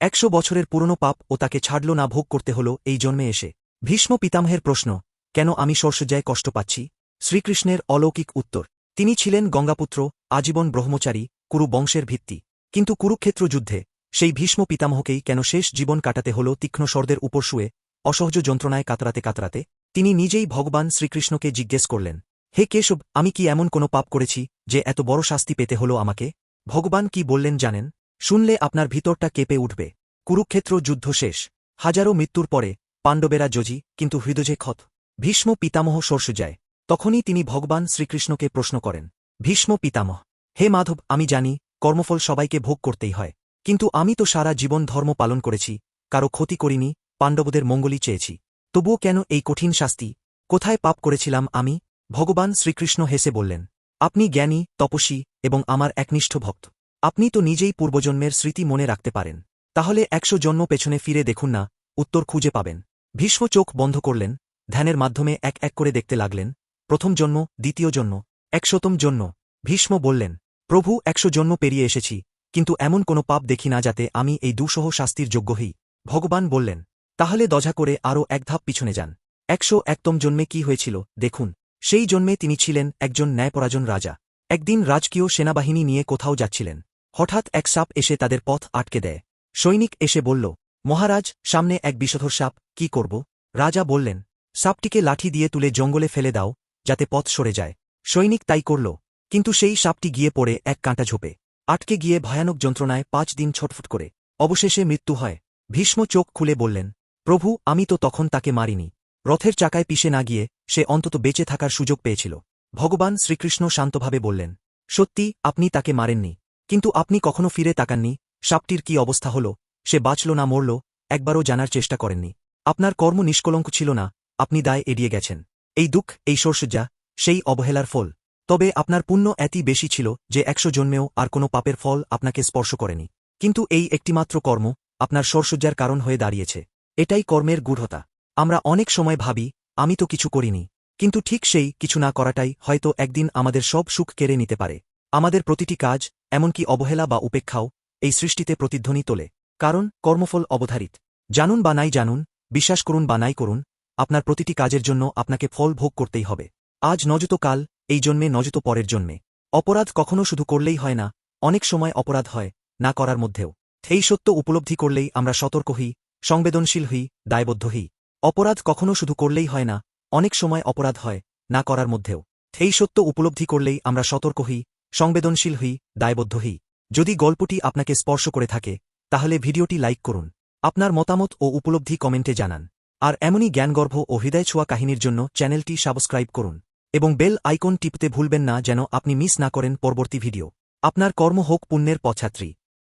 একশো বছরের পুরনো পাপ ও তাকে ছাড়ল না ভোগ করতে হল এই জন্মে এসে। ভীষ্ম পিতামহের প্রশ্ন, কেন আমি সরসজ্জায় কষ্ট পাচ্ছি? শ্রীকৃষ্ণের অলৌকিক উত্তর, তিনি ছিলেন গঙ্গাপুত্র, আজীবন ব্রহ্মচারী, কুরু বংশের ভিত্তি। কিন্তু কুরুক্ষেত্র যুদ্ধে, সেই ভীষ্ম পিতামহকেই কেন শেষ জীবন কাটাতে হল তীক্ষ্ণ স্বরদের উপর শুয়ে, অসহজ যন্ত্রণায় কাতরাতে কাতরাতে? তিনি নিজেই ভগবান শ্রীকৃষ্ণকে জিজ্ঞেস করলেন, হে কেশব, আমি কি এমন কোনো পাপ করেছি, যে এত বড় শাস্তি পেতে হল আমাকে? ভগবান কি বললেন জানেন? শুনলে আপনার ভিতরটা কেঁপে উঠবে। কুরুক্ষেত্র যুদ্ধ শেষ। হাজারো মৃত্যুর পরে পাণ্ডবেরা যোজি, কিন্তু হৃদয়ে ক্ষত। ভীষ্ম পিতামহ সরসুজায়। তখনই তিনি ভগবান শ্রীকৃষ্ণকে প্রশ্ন করেন, ভীষ্ম পিতামহ, হে মাধব, আমি জানি, কর্মফল সবাইকে ভোগ করতেই হয়। কিন্তু আমি তো সারা জীবন ধর্ম পালন করেছি, কারও ক্ষতি করিনি, পাণ্ডবদের মঙ্গলই চেয়েছি। তবুও কেন এই কঠিন শাস্তি? কোথায় পাপ করেছিলাম আমি? ভগবান শ্রীকৃষ্ণ হেসে বললেন, আপনি জ্ঞানী, তপস্বী এবং আমার একনিষ্ঠ ভক্ত। আপনি তো নিজেই পূর্বজন্মের স্মৃতি মনে রাখতে পারেন। তাহলে একশো জন্ম পেছনে ফিরে দেখুন না, উত্তর খুঁজে পাবেন। ভীষ্ম চোখ বন্ধ করলেন, ধ্যানের মাধ্যমে এক এক করে দেখতে লাগলেন। প্রথম জন্ম, দ্বিতীয় জন্ম, একশতম জন্ম, ভীষ্ম বললেন, প্রভু, একশো জন্ম পেরিয়ে এসেছি, কিন্তু এমন কোনো পাপ দেখি না যাতে আমি এই দুসহ শাস্তির যোগ্য হই। ভগবান বললেন, তাহলে দজা করে আরও এক ধাপ পিছনে যান। একশো একতম জন্মে কি হয়েছিল, দেখুন। সেই জন্মে তিনি ছিলেন একজন ন্যায়পরাজন রাজা। একদিন রাজকীয় সেনাবাহিনী নিয়ে কোথাও যাচ্ছিলেন। হঠাৎ এক সাপ এসে তাদের পথ আটকে দেয়। সৈনিক এসে বলল, মহারাজ, সামনে এক বিষধর সাপ, কি করব? রাজা বললেন, সাপটিকে লাঠি দিয়ে তুলে জঙ্গলে ফেলে দাও, যাতে পথ সরে যায়। সৈনিক তাই করল, কিন্তু সেই সাপটি গিয়ে পড়ে এক কাঁটা ঝোপে। আটকে গিয়ে ভয়ানক যন্ত্রণায় পাঁচ দিন ছটফট করে। অবশেষে মৃত্যু হয়। ভীষ্ম চোখ খুলে বললেন, প্রভু, আমি তো তখন তাকে মারিনি। রথের চাকায় পিষে না গিয়ে সে অন্তত বেঁচে থাকার সুযোগ পেয়েছিল। ভগবান শ্রীকৃষ্ণ শান্তভাবে বললেন, সত্যি, আপনি তাকে মারেননি। কিন্তু আপনি কখনো ফিরে তাকাননি। সাপটির কি অবস্থা হল? সে বাঁচল না, মরল, একবারও জানার চেষ্টা করেননি। আপনার কর্ম নিষ্কলঙ্ক ছিল না, আপনি দায় এড়িয়ে গেছেন। এই দুঃখ, এই সরসজ্জা সেই অবহেলার ফল। তবে আপনার পুণ্য এতই বেশি ছিল যে একশো জন্মেও আর কোনো পাপের ফল আপনাকে স্পর্শ করেনি। কিন্তু এই একটিমাত্র কর্ম আপনার সরসজ্জার কারণ হয়ে দাঁড়িয়েছে। এটাই কর্মের গূঢ়তা। আমরা অনেক সময় ভাবি, আমি তো কিছু করিনি। কিন্তু ঠিক সেই কিছু না করাটাই হয়তো একদিন আমাদের সব সুখ কেড়ে নিতে পারে। আমাদের প্রতিটি কাজ, এমনকি অবহেলা বা উপেক্ষাও, এই সৃষ্টিতে প্রতিধ্বনি তোলে। কারণ, কর্মফল অবধারিত। জানুন বা নাই জানুন, বিশ্বাস করুন বা নাই করুন, আপনার প্রতিটি কাজের জন্য আপনাকে ফল ভোগ করতেই হবে। আজ নজত কাল, এই জন্মে নজত পরের জন্মে। অপরাধ কখনো শুধু করলেই হয় না, অনেক সময় অপরাধ হয়, না করার মধ্যেও। এই সত্য উপলব্ধি করলেই আমরা সতর্ক হই, সংবেদনশীল হই, দায়বদ্ধ হই। অপরাধ কখনো শুধু করলেই হয় না, অনেক সময় অপরাধ হয়, না করার মধ্যেও। এই সত্য উপলব্ধি করলেই আমরা সতর্ক হই সংবেদনশীল হই, দায়বদ্ধ হই। যদি গল্পটি আপনাকে স্পর্শ করে থাকে, তাহলে ভিডিওটি লাইক করুন। আপনার মতামত ও উপলব্ধি কমেন্টে জানান। আর এমনই জ্ঞানগর্ভ ও হৃদয় ছোঁয়া কাহিনীর জন্য চ্যানেলটি সাবস্ক্রাইব করুন এবং বেল আইকন টিপতে ভুলবেন না যেন আপনি মিস না করেন পরবর্তী ভিডিও। আপনার কর্ম হোক পুণ্যের পছাত্রী